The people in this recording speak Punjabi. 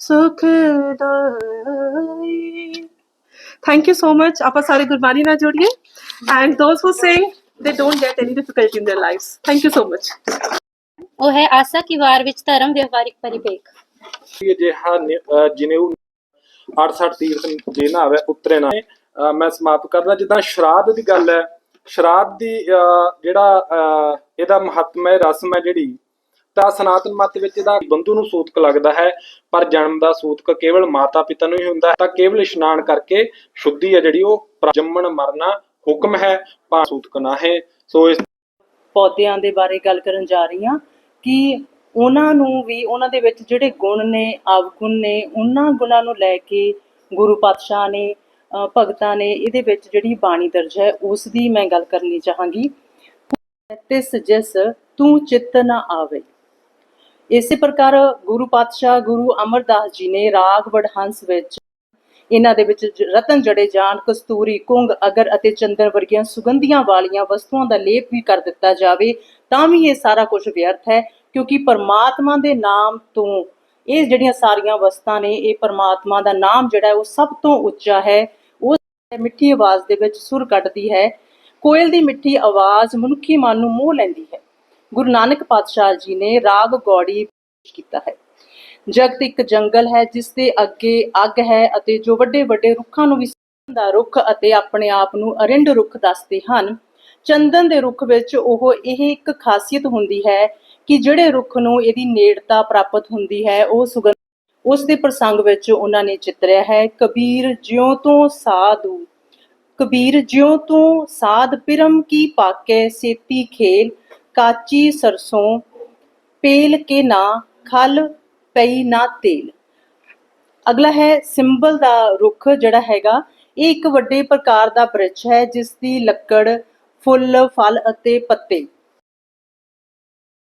ਸੁਖ ਦਾਈ thank you so much apa sare gurbani na jodiye and those who sing they don't get any difficulty in their lives thank you so much ਉਹ ਹੈ ਆਸਾ ਕੀ ਵਾਰ ਵਿੱਚ ਧਰਮ ਵਿਵਹਾਰਿਕ ਪਰਿਪੇਖ ਕਿ ਅਜਿਹਾ ਨਿ- ਅਹ ਜਿਨੇਊ 68 ਤੀਰਥ ਜੇ ਨਾ ਆਵੇ ਉਤਰੇ ਨਾ ਅਹ ਮੈਂ ਸਮਾਪਤ ਕਰਦਾ ਜਿੱਦਾਂ ਸ਼ਰਾਧ ਦੀ ਗੱਲ ਹੈ ਸ਼ਰਾਧ ਦੀ ਅਹ, ਜਿਹੜਾ ਅਹ, ਇਹਦਾ ਮਹੱਤਵ ਹੈ ਰਸਮ ਹੈ ਜਿਹੜੀ ਤਾਂ ਸਨਾਤਨ ਮਤ ਵਿੱਚ ਇਹਦਾ ਬੰਧੂ ਨੂੰ ਸੂਤਕ ਲੱਗਦਾ ਹੈ, ਪਰ ਜਨਮ ਦਾ ਸੂਤਕ ਕੇਵਲ ਮਾਤਾ ਪਿਤਾ ਨੂੰ ਹੀ ਹੁੰਦਾ ਹੈ। ਤਾਂ ਕੇਵਲ ਇਸ਼ਨਾਨ ਕਰਕੇ ਸ਼ੁੱਧੀ ਹੈ ਜਿਹੜੀ ਉਹ ਜੰਮਣ ਮਰਨਾ ਹੁਕਮ ਹੈ ਪਾ ਸੂਤਕ ਨਾ ਹੈ। ਸੋ ਇਸ ਪੌਦਿਆਂ ਦੇ ਬਾਰੇ ਗੱਲ ਕਰਨ ਜਾ ਰਹੀ ਹਾਂ ਕਿ ਉਹਨਾਂ ਨੂੰ ਵੀ, ਉਹਨਾਂ ਦੇ ਵਿੱਚ ਜਿਹੜੇ ਗੁਣ ਨੇ ਅਵਗੁਣ ਨੇ, ਉਹਨਾਂ ਗੁਣਾਂ ਨੂੰ ਲੈ ਕੇ ਗੁਰੂ ਪਾਤਸ਼ਾਹ ਨੇ ਭਗਤਾਂ ਨੇ ਇਹਦੇ ਵਿੱਚ ਜਿਹੜੀ ਬਾਣੀ ਦਰਜ ਹੈ, ਉਸ ਦੀ ਮੈਂ ਗੱਲ ਕਰਨੀ ਚਾਹਾਂਗੀ। ਤਿਸ ਜਿਸ, ਤੂੰ ਚਿੱਤ ਨਾ ਆਵੇ। ਇਸੇ ਪ੍ਰਕਾਰ ਗੁਰੂ ਪਾਤਸ਼ਾਹ, ਗੁਰੂ ਅਮਰਦਾਸ ਜੀ ਨੇ ਰਾਗ ਵਡਹੰਸ ਵਿੱਚ ਇਹਨਾਂ ਦੇ ਵਿੱਚ ਰਤਨ ਜੜੇ ਜਾਣ, ਕਸਤੂਰੀ, ਕੁੰਗ, ਅਗਰ ਅਤੇ ਚੰਦਨ ਵਰਗੀਆਂ ਸੁਗੰਧੀਆਂ ਵਾਲੀਆਂ ਵਸਤੂਆਂ ਦਾ ਲੇਪ ਵੀ ਕਰ ਦਿੱਤਾ ਜਾਵੇ, ਤਾਂ ਵੀ ਇਹ ਸਾਰਾ ਕੁਝ ਵਿਅਰਥ ਹੈ, ਕਿਉਂਕਿ ਪਰਮਾਤਮਾ ਦੇ ਨਾਮ ਤੋਂ ਇਹ ਜਿਹੜੀਆਂ ਸਾਰੀਆਂ ਵਸਤਾਂ ਨੇ, ਇਹ ਪਰਮਾਤਮਾ ਦਾ ਨਾਮ ਜਿਹੜਾ ਉਹ ਸਭ ਤੋਂ ਉੱਚਾ ਹੈ, ਉਹ ਮਿੱਠੀ ਆਵਾਜ਼ ਦੇ ਵਿੱਚ ਸੁਰ ਕੱਢਦੀ ਹੈ, ਕੋਇਲ ਦੀ ਮਿੱਠੀ ਆਵਾਜ਼ ਮਨੁੱਖੀ ਮਨ ਨੂੰ ਮੋਹ ਲੈਂਦੀ ਹੈ। ਗੁਰੂ ਨਾਨਕ ਪਾਤਸ਼ਾਹ ਜੀ ਨੇ ਰਾਗ ਗੌੜੀ ਕੀਤਾ ਹੈ। ਜਗਤ ਇੱਕ ਜੰਗਲ ਹੈ, ਜਿਸ ਦੇ ਅੱਗੇ ਅੱਗ ਹੈ ਅਤੇ ਜੋ ਵੱਡੇ ਵੱਡੇ ਰੁੱਖਾਂ ਨੂੰ ਵੀ ਦਾ ਰੁੱਖ ਅਤੇ ਆਪਣੇ ਆਪ ਨੂੰ ਅਰਿੰਡ ਰੁੱਖ ਦੱਸਦੇ ਹਨ। ਚੰਦਨ ਦੇ ਰੁੱਖ ਵਿੱਚ ਉਹ ਇਹ ਇੱਕ ਖਾਸੀਅਤ ਹੁੰਦੀ ਹੈ ਕਿ ਜਿਹੜੇ ਰੁੱਖ ਨੂੰ ਇਹਦੀ ਨੇੜਤਾ ਪ੍ਰਾਪਤ ਹੁੰਦੀ ਹੈ, ਉਹ ਸੁਗੰਧ ਉਸ ਦੇ ਪ੍ਰਸੰਗ ਵਿੱਚ ਉਹਨਾਂ ਨੇ ਚਿਤਰਿਆ ਹੈ। ਕਬੀਰ ਜਿਉ ਤੋਂ ਸਾਧੂ, ਕਬੀਰ ਜਿਉ ਤੋਂ ਸਾਧ ਪਿਰਮ ਕੀ ਪਾਕੇ ਸੇਤੀ ਖੇਲ ਕਾਚੀ ਸਰਸੋਂ ਪੇਲ ਕੇ ਨਾ, ਖਲ ਪਈ ਨਾ ਤੇਲ। ਅਗਲਾ ਹੈ ਸਿੰਬਲ ਦਾ ਰੁੱਖ ਜਿਹੜਾ ਹੈਗਾ, ਇਹ ਇੱਕ ਵੱਡੇ ਪ੍ਰਕਾਰ ਦਾ ਬ੍ਰਿਛ ਹੈ ਜਿਸ ਦੀ ਲੱਕੜ, ਫੁੱਲ, ਫਲ ਅਤੇ ਪੱਤੇ।